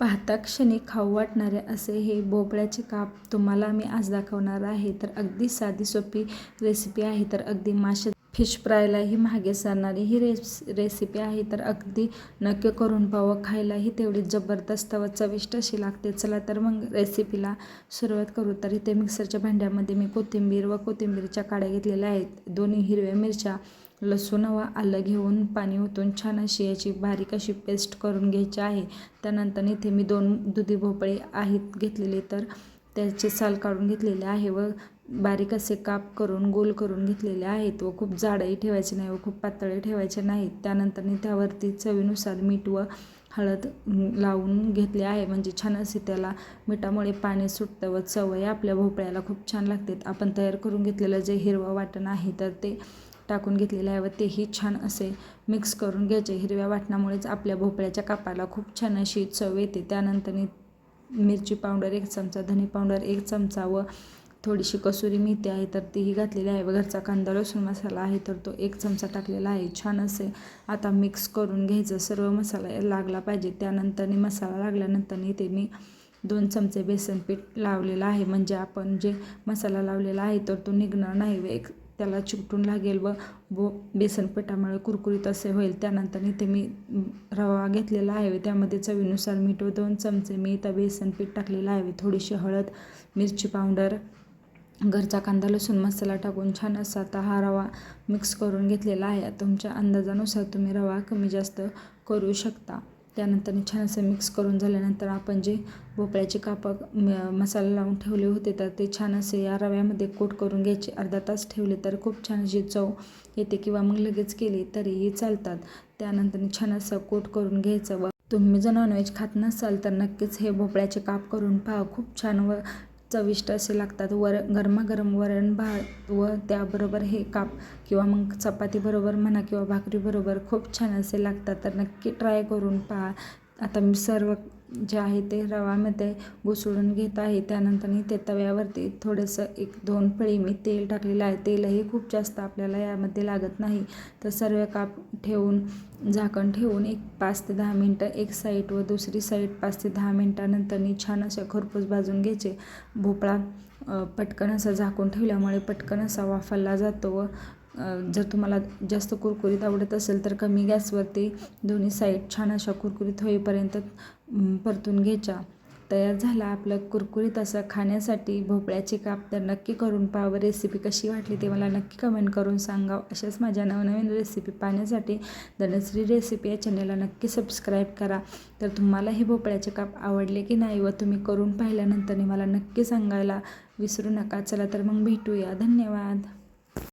पाहता क्षणी खाऊ वाटणारे असे हे भोपळ्याचे काप तुम्हाला मी आज दाखवणार आहे. तर अगदी साधी सोपी रेसिपी आहे. तर अगदी मासे फिश फ्रायलाही मागे सरणारी ही रेस रेसिपी आहे. तर अगदी नक्की करून पाहावं खायलाही तेवढी जबरदस्त व चविष्ट अशी लागते. चला तर मग रेसिपीला सुरुवात करू. तर इथे मिक्सरच्या भांड्यामध्ये मी कोथिंबीर व कोथिंबीरच्या काड्या घेतलेल्या आहेत. दोन्ही हिरव्या मिरच्या लसूण व आलं घेऊन पाणी ओतून छान अशी याची बारीक अशी पेस्ट करून घ्यायची आहे. त्यानंतर इथे मी दोन दुधी भोपळे आहेत घेतलेले. तर त्याचे साल काढून घेतलेले आहे व बारीक असे काप करून गोल करून घेतलेले आहेत व खूप जाडही ठेवायचे नाही व खूप पातळही ठेवायचे नाहीत. त्यानंतर त्यावरती चवीनुसार मीठ व हळद लावून घेतले आहे. म्हणजे छान असे त्याला मिठामुळे पाणी सुटतं व चवही आपल्या भोपळ्याला खूप छान लागते आपण तयार करून घेतलेलं जे हिरवं वाटण आहे तर ते टाकून घेतलेले आहे व तेही छान असे मिक्स करून घ्यायचे. हिरव्या वाटणामुळेच आपल्या भोपळ्याच्या कापाला खूप छान अशी चव येते. त्यानंतर मिरची पावडर एक चमचा धने पावडर एक चमचा व थोडीशी कसुरी मेथी आहे तर तीही घातलेली आहे. व घरचा कांदा लसूण मसाला आहे तर तो एक चमचा टाकलेला आहे. छान असे आता मिक्स करून घ्यायचं. सर्व मसाला लागला पाहिजे. त्यानंतर मसाला लागल्यानंतर ते मी दोन चमचे बेसन पीठ लावलेलं आहे. म्हणजे आपण जे मसाला लावलेला आहे तर तो निघणार नाही व एक त्याला चिकटून लागेल व बो बेसन पिठामुळे कुरकुरीत असे होईल. त्यानंतर इथे मी रवा घेतलेला आहे व त्यामध्ये चवीनुसार मीठ व दोन चमचे मी इथं बेसन पीठ टाकलेलं आहे. थोडीशी हळद मिरची पावडर घरचा कांदा लसूण मसाला टाकून छान असा आता हा रवा मिक्स करून घेतलेला आहे. तुमच्या अंदाजानुसार तुम्ही रवा कमी जास्त करू शकता. त्यानंतर छान असं मिक्स करून झाल्यानंतर आपण जे भोपळ्याचे कापं मसाला लावून ठेवले होते तर ते छान असे या रव्यामध्ये कोट करून घ्यायचे. अर्धा तास ठेवले तर खूप छान अशी चव येते किंवा मग लगेच केली तरीही चालतात. त्यानंतर छान असं कोट करून घ्यायचं व तुम्ही जर नॉनव्हेज खात नसाल तर नक्कीच हे भोपळ्याचे काप करून पहा. खूप छान व चविष्ट असे लागतात. वर गरमागरम वरण भात व त्याबरोबर हे काप किंवा मग चपातीबरोबर म्हणा किंवा भाकरीबरोबर खूप छान असे लागतात. तर नक्की ट्राय करून पहा. आता मी सर्व जे आहे ते रवामध्ये घुसळून घेत आहे. त्यानंतर ते तव्यावरती थोडंसं एक दोन पळी मी तेल टाकलेलं आहे. तेलही खूप जास्त आपल्याला यामध्ये लागत नाही. तर सर्व काप ठेवून झाकण ठेवून एक पाच ते दहा मिनटं एक साईड व दुसरी साईड पाच ते दहा मिनटानंतर छान असे खरपूस भाजून घ्यायचे. भोपळा पटकन असा झाकून ठेवल्यामुळे पटकन असा वाफाला जातो व जर तुम्हाला जास्त कुरकुरीत आवडत असेल तर कमी गॅसवरती दोन्ही साईड छान अशा कुरकुरीत होईपर्यंत परतून घ्यायच्या. तयार झाला आपलं कुरकुरीत असं खाण्यासाठी भोपळ्याचे काप तर नक्की करून पाहावं. रेसिपी कशी वाटली ते मला नक्की कमेंट करून सांगा अशाच माझ्या नवनवीन रेसिपी पाहण्यासाठी धनश्री रेसिपी या चॅनलला नक्की सबस्क्राईब करा. तर तुम्हाला हे भोपळ्याचे काप आवडले की नाही व तुम्ही करून पाहिल्यानंतर मला नक्की सांगायला विसरू नका. चला तर मग भेटूया. धन्यवाद.